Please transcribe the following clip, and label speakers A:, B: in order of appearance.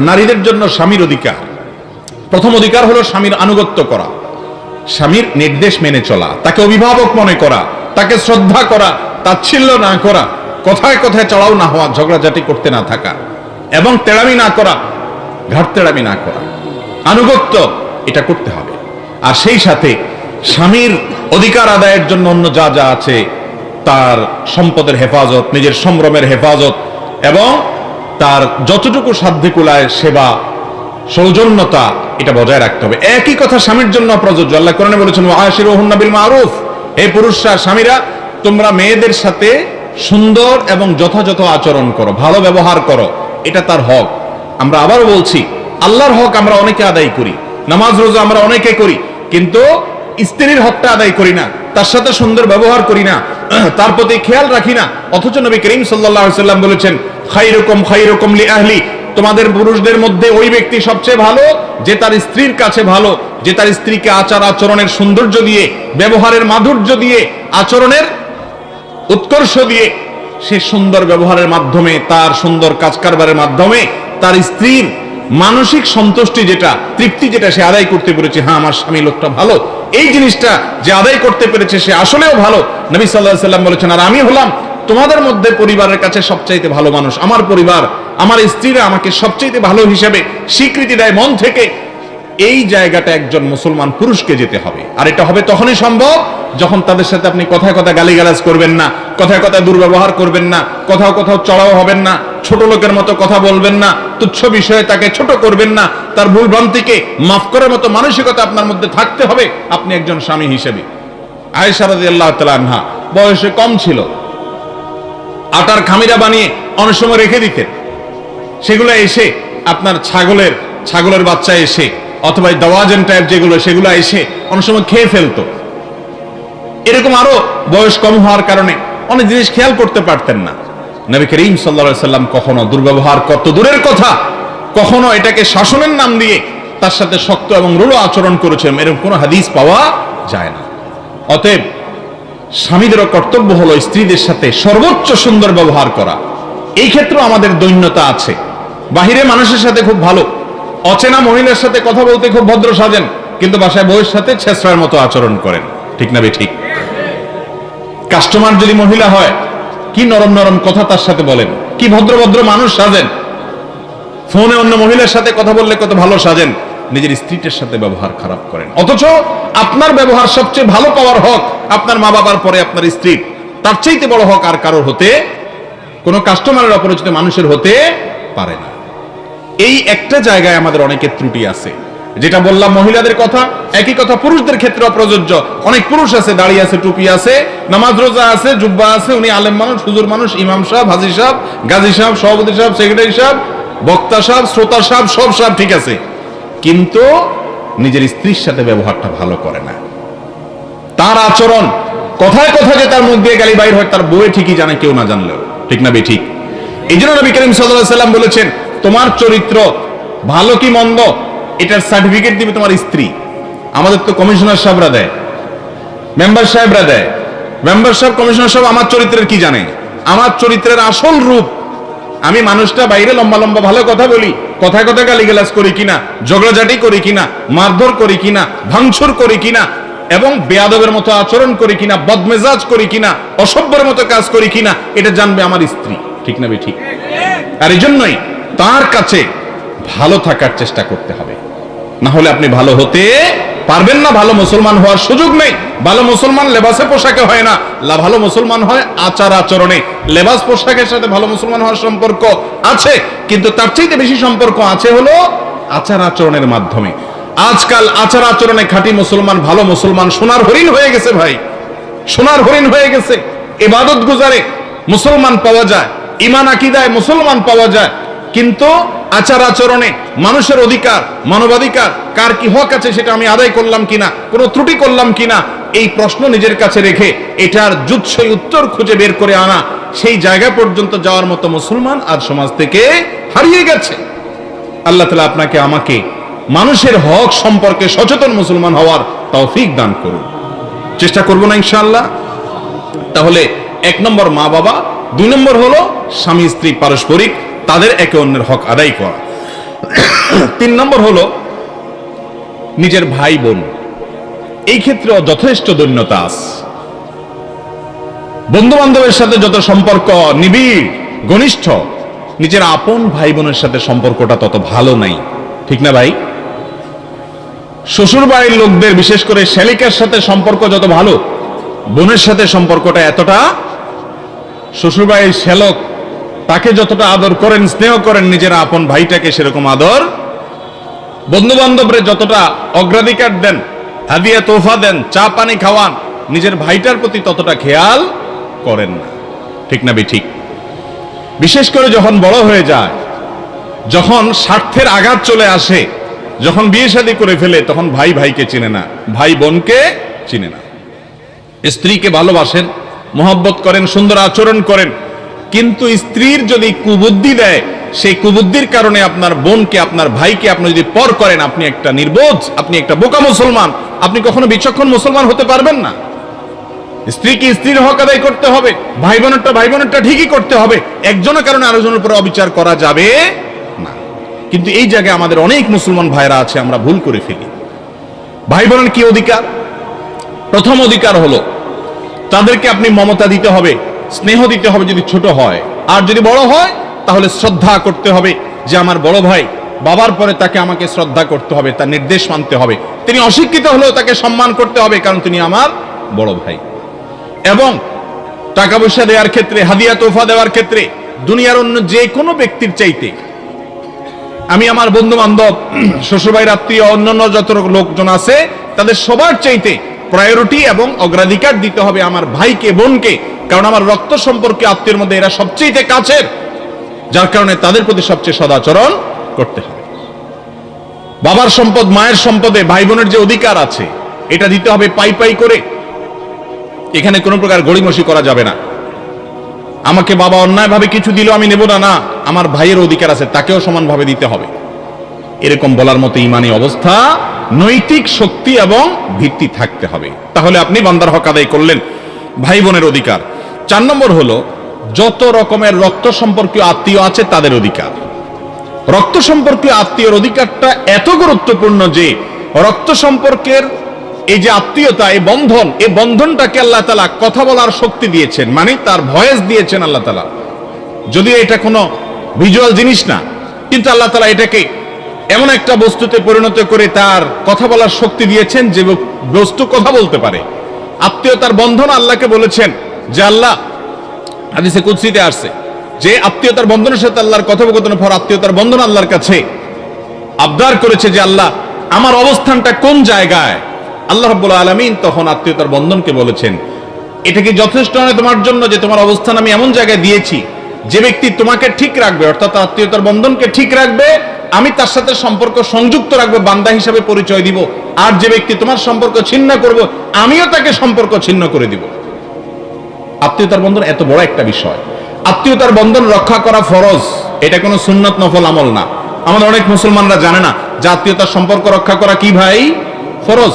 A: নারীদের জন্য স্বামীর অধিকার। প্রথম অধিকার হলো স্বামীর আনুগত্য করা। স্বামীর নির্দেশ মেনে চলা, তাকে অভিভাবক মনে করা, তাকে শ্রদ্ধা করা, তাচ্ছিল্য না করা, কথায় কথায় চড়াও না হওয়া, ঝগড়াঝাটি করতে না থাকা এবং তেড়ামি না করা, ঘাট তেড়ামি না করা। আনুগত্য, এটা করতে হবে। আর সেই সাথে স্বামীর অধিকার আদায়ের জন্য অন্য যা যা আছে, তার সম্পদের হেফাজত, নিজের সম্ভ্রমের হেফাজত এবং তার যতটুকু সাধ্যে কুলায় সেবা, সৌজন্যতা, এটা বজায় রাখতে হবে। একই কথা স্বামীর জন্য প্রযোজ্য। আল্লাহ কোরআনে বলেছেন ওয়াশির বিল মারুফ এই পুরুষরা স্বামীরা, তোমরা মেয়েদের সাথে সুন্দর এবং যথাযথ আচরণ করো, ভালো ব্যবহার করো, এটা তার হক। আমরা আবারও বলছি, আল্লাহর হক আমরা অনেকে আদায় করি, নামাজ রোজা আমরা অনেকে করি, কিন্তু স্ত্রীর হকটা আদায় করি না, তার সাথে সুন্দর ব্যবহার করি না, তার প্রতি খেয়াল রাখি না। অথচ নবী করিম সাল্লাম বলেছেন খাইরুকুম খাইরুকুম লি আহলি তোমাদের পুরুষদের মধ্যে ওই ব্যক্তি সবচেয়ে ভালো, যে তার স্ত্রীর কাছে ভালো, যে তার স্ত্রীকে আচার আচরণের সৌন্দর্য দিয়ে, ব্যবহারের মাধুর্য দিয়ে, আচরণের উৎকর্ষ দিয়ে, সে সুন্দর ব্যবহারের মাধ্যমে, তার সুন্দর কাজ কারবারের মাধ্যমে, তার স্ত্রীর মানসিক সন্তুষ্টি যেটা, তৃপ্তি যেটা সে আদায় করতে পেরেছে হ্যাঁ আমার স্বামী লোকটা ভালো। এই জিনিসটা যে আদায় করতে পেরেছে সে আসলেও ভালো। নবী সাল্লাহ সাল্লাম বলেছেন, আর আমি হলাম তোমাদের মধ্যে পরিবারের কাছে সবচাইতে ভালো মানুষ। আমার পরিবার, আমার স্ত্রীরা আমাকে সবচাইতে ভালো হিসেবে স্বীকৃতি দেয় মন থেকে। এই জায়গাটা একজন মুসলমান পুরুষকে যেতে হবে। আর এটা হবে তখনই সম্ভব যখন তাদের সাথে আপনি কথায় কথা গালিগালাজ করবেন না, কথায় কথায় দুর্ব্যবহার করবেন না কোথাও কোথাও চড়াও হবেন না। ছোট লোকের মতো কথা বলবেন না, তুচ্ছ বিষয়ে তাকে ছোট করবেন না, তার ভুল ভ্রান্তিকে মাফ করার মতো মানসিকতা আপনার মধ্যে থাকতে হবে, আপনি একজন স্বামী হিসেবে। আয়েশা রাদিয়াল্লাহু তাআলা আনহা বয়সে কম ছিল। আটার খামিরা বানিয়ে অনেক সময় রেখে দিতেন। সেগুলো এসে আপনার ছাগলের ছাগলের বাচ্চা এসে, অথবা দাওয়াজেন টাইপ যেগুলো, সেগুলো এসে অনেক সময় খেয়ে ফেলতো। এরকম আরও বয়স কম হওয়ার কারণে অনেক জিনিস খেয়াল করতে পারতেন না। নবী করিম সাল্লা সাল্লাম কখনো দুর্ব্যবহার কত দূরের কথা? কখনো এটাকে শাসনের নাম দিয়ে তার সাথে শক্ত এবং রূঢ় আচরণ করেছেন এরকম কোনো হাদিস পাওয়া যায় না। অতএব স্বামীদেরও কর্তব্য হলো স্ত্রীদের সাথে সর্বোচ্চ সুন্দর ব্যবহার করা। এই ক্ষেত্রেও আমাদের দৈন্যতা আছে। বাহিরে মানুষের সাথে খুব ভালো। অচেনা মহিলার সাথে কথা বলতে খুব ভদ্র সাজেন, কিন্তু বাসায় বউয়ের সাথে ছেসরার মতো আচরণ করেন। ঠিক না ঠিক? কাস্টমার যদি মহিলা হয় কি নরম নরম কথা তার সাথে বলেন? কি ভদ্র ভদ্র মানুষ সাজেন? ফোনে অন্য মহিলার সাথে কথা বললে কত ভালো সাজেন? নিজের স্ত্রীটার সাথে ব্যবহার খারাপ করেন। অথচ আপনার ব্যবহার সবচেয়ে ভালো পাওয়ার হক আপনার মা বাবার পরে আপনার স্ত্রীর তার চাইতে বড় হক আর কারোর হতে কোনো কাস্টমারের অপরিচিত মানুষের হতে পারে না। এই একটা জায়গায় আমাদের অনেকের ত্রুটি আছে। যেটা বললাম মহিলাদের কথা, একই কথা পুরুষদের ক্ষেত্রে প্রযোজ্য। অনেক পুরুষ আছে, দাড়ি আছে, টুপি আছে, নামাজ রোজা আছে, জুব্বা আছে, উনি আলেম মানুষ, হুজুর মানুষ, ইমাম সাহেব হাজির সাহেব, গাজী সাহেব, সভাপতি সাহেব, সেক্রেটারি সাহেব, বক্তা সাহেব, শ্রোতা সাহেব, সব সাহেব ঠিক আছে। কিন্তু নিজের স্ত্রীর সাথে ব্যবহারটা ভালো করে না। তার আচরণ, কথায় কথায় যে তার মুখ দিয়ে গালি বাইর হয়, তার বউয়ে ঠিকই জানে, কেউ না জানলেও। ঠিক না বে ঠিক? এই জন্য নবী করিম সাল্লাম বলেছেন, তোমার চরিত্র ভালো কি মন্দ? এটার সার্টিফিকেট দিবে তোমার স্ত্রী। আমাদের তো কমিশনার সাহেবরা দেয়। মেম্বার সাহেবরা দেয়। মেম্বার সাহেব কমিশনার সাহেব আমার চরিত্রের কি জানে? আমার চরিত্রের আসল রূপ। আমি মানুষটা বাইরে লম্বা লম্বা ভালো কথা বলি, কথায় কথায় গালিগালাজ করি কিনা, ঝগড়াঝাটি করি কিনা, মারধর করি কিনা, ভাঙচুর করি কিনা, এবং বেয়াদবের মতো আচরণ করি কিনা, বদমেজাজ করি কিনা, অসভ্যের মতো কাজ করি কিনা, এটা জানবে আমার স্ত্রী। ঠিক না ঠিক? আর এই জন্যই তার কাছে ভালো থাকার চেষ্টা করতে হবে। না হলে আপনি ভালো হতে পারবেন না, ভালো মুসলমান হওয়ার সুযোগ নেই। ভালো মুসলমান লেবাসে পোশাকে হয় না। ভালো মুসলমান হয় আচার আচরণে। লেবাস পোশাকের সাথে ভালো মুসলমান হওয়ার সম্পর্ক আছে, কিন্তু তার চাইতে বেশি সম্পর্ক আছে হলো আচার আচরণের মাধ্যমে। আজকাল আচার আচরণে খাঁটি মুসলমান, ভালো মুসলমান সোনার হরিণ হয়ে গেছে ভাই। সোনার হরিণ হয়ে গেছে। এবাদত গুজারে মুসলমান পাওয়া যায় ইমান আকিদায় মুসলমান পাওয়া যায়। কিন্তু আচার আচরণে মানুষের অধিকার, মানবাধিকার, কার কি হক আছে সেটা আমি আদায় করলাম কিনা, কোনো ত্রুটি করলাম কিনা, এই প্রশ্ন নিজের কাছে রেখে এটার জুৎসই উত্তর খুঁজে বের করে আনা, সেই জায়গা পর্যন্ত যাওয়ার মতো মুসলমান আজ সমাজ থেকে হারিয়ে গেছে। আল্লাহ তালা আপনাকে আমাকে মানুষের হক সম্পর্কে সচেতন মুসলমান হওয়ার তৌফিক দান করুন। চেষ্টা করব না ইনশাআল্লাহ। তাহলে এক নম্বর মা বাবা দুই নম্বর হলো স্বামী স্ত্রী পারস্পরিক তাদের একে অন্যের হক আদায় করা। তিন নম্বর হলো নিজের ভাই বোন। এই ক্ষেত্রেও যথেষ্ট দৈন্যতা আছে। বন্ধু বান্ধবের সাথে যত সম্পর্ক নিবিড়, ঘনিষ্ঠ, নিজের আপন ভাই বোনের সাথে সম্পর্কটা তত ভালো নাই। ঠিক না ভাই? শ্বশুর বাড়ির লোকদের, বিশেষ করে শ্যালিকার সাথে সম্পর্ক যত ভালো, বোনের সাথে সম্পর্কটা এতটা, শ্বশুর বাড়ির শ্যালক তাকে যতটা আদর করেন, স্নেহ করেন, নিজের আপন ভাইটাকে সেরকম আদর। বন্ধু বান্ধবরে যতটা অগ্রাধিকার দেন, হাদিয়া তোফা দেন, চা, পানি খাওয়ান, নিজের ভাইটার প্রতি ততটা খেয়াল করেন না। ঠিক না ঠিক? বিশেষ করে যখন বড় হয়ে যায়, যখন স্বার্থের আঘাত চলে আসে, যখন বিয়ে শাদী করে ফেলে, তখন ভাই ভাইকে চিনে না, ভাই বোনকে চিনে না। স্ত্রীকে ভালোবাসেন, মোহব্বত করেন, সুন্দর আচরণ করেন কিন্তু স্ত্রীর যদি কুবুদ্ধি দেয়, সেই কুবুদ্ধির কারণে আপনার বোনকে, আপনার ভাইকে আপনি যদি পর করেন, আপনি একটা নির্বোধ, আপনি একটা বোকা মুসলমান, আপনি কখনো বিচক্ষণ মুসলমান হতে পারবেন না। স্ত্রীকে স্ত্রীর হক আদায় করতে হবে ভাই বোনেরটা ভাই বোনেরটা ঠিকই করতে হবে, একজনের কারণে আরেকজনের উপরে অবিচার করা যাবে না। কিন্তু এই জায়গায় আমাদের অনেক মুসলমান ভাইরা আছে, আমরা ভুল করে ফেলি। ভাই বোনের কি অধিকার? প্রথম অধিকার হলো, তাদেরকে আপনি মমতা দিতে হবে স্নেহ দিতে হবে যদি ছোট হয়। আর যদি বড় হয়, তাহলে শ্রদ্ধা করতে হবে যে আমার বড় ভাই বাবার পরে তাকে আমাকে শ্রদ্ধা করতে হবে, তার নির্দেশ মানতে হবে। তিনি অশিক্ষিত হলেও তাকে সম্মান করতে হবে, কারণ তিনি আমার বড় ভাই। এবং টাকা পয়সা দেওয়ার ক্ষেত্রে, হাদিয়া তোফা দেওয়ার ক্ষেত্রে, দুনিয়ার অন্য যে কোনো ব্যক্তির চাইতে আমি আমার বন্ধু বান্ধব শ্বশুরবাড়ির আত্মীয়, অন্যান্য যত লোকজন আছে, তাদের সবার চাইতে প্রায়োরিটি এবং অগ্রাধিকার দিতে হবে আমার ভাইকে, বোনকে। কারণ আমার রক্ত সম্পর্কে আত্মীয়ের মধ্যে এরা সবচেয়ে কাছের। যার কারণে তাদের প্রতি সবচেয়ে সদাচরণ করতে হবে। বাবার সম্পদ, মায়ের সম্পদে ভাই বোনের যে অধিকার আছে, এটা দিতে হবে পাই পাই করে। এখানে কোনো প্রকার গড়িমসি করা যাবে না। আমাকে বাবা অন্যায়ভাবে কিছু দিল আমি নেব না না। আমার ভাইয়ের অধিকার আছে, তাকেও সমানভাবে দিতে হবে। এরকম বলার মতো ইমানি অবস্থা নৈতিক শক্তি এবং ভিত্তি থাকতে হবে। তাহলে আপনি বান্দার হক আদায় করলেন। ভাই বোনের অধিকার। চার নম্বর হলো, যত রকমের রক্ত সম্পর্কীয় আত্মীয় আছে তাদের অধিকার। রক্ত সম্পর্কীয় আত্মীয়র অধিকারটা এত গুরুত্বপূর্ণ যে, রক্ত সম্পর্কের এই যে আত্মীয়তা, এই বন্ধন, এই বন্ধনটাকে আল্লাহ তালা কথা বলার শক্তি দিয়েছেন মানে তার ভয়েস দিয়েছেন আল্লাহ তালা। যদিও এটা কোনো ভিজুয়াল জিনিস না, কিন্তু আল্লাহ তালা এটাকে এমন একটা বস্তুতে পরিণত করে তার কথা বলার শক্তি দিয়েছেন যে বস্তু কথা বলতে পারে। আত্মীয়তার বন্ধন আল্লাহকে বলেছেন যে, আল্লাহ, হাদিসে কুৎসিতে আসছে, যে আত্মীয়তার বন্ধনের সাথে আল্লাহর কথোপকথনের পর আত্মীয়তার বন্ধন আল্লাহর কাছে আবদার করেছে যে, আল্লাহ, আমার অবস্থানটা কোন জায়গায়? আল্লাহ রাব্বুল আলামিন তখন আত্মীয়তার বন্ধনকে বলেছেন, এটা কি যথেষ্ট নয় তোমার জন্য যে তোমার অবস্থান আমি এমন জায়গায় দিয়েছি? যে ব্যক্তি তোমাকে ঠিক রাখবে, অর্থাৎ আত্মীয়তার বন্ধনকে ঠিক রাখবে আমি তার সাথে সম্পর্ক সংযুক্ত রাখব, বান্দা হিসাবে পরিচয় দিব। আর যে ব্যক্তি তোমার সম্পর্ক ছিন্ন করব, আমিও তাকে সম্পর্ক ছিন্ন করে দিব। আত্মীয়তার বন্ধন এত বড় একটা বিষয়। আত্মীয়তার বন্ধন রক্ষা করা ফরজ। এটা কোনো সুন্নত নফল আমল না। আমাদের অনেক মুসলমানরা জানে না যে আত্মীয়তার সম্পর্ক রক্ষা করা কি ভাই? ফরজ।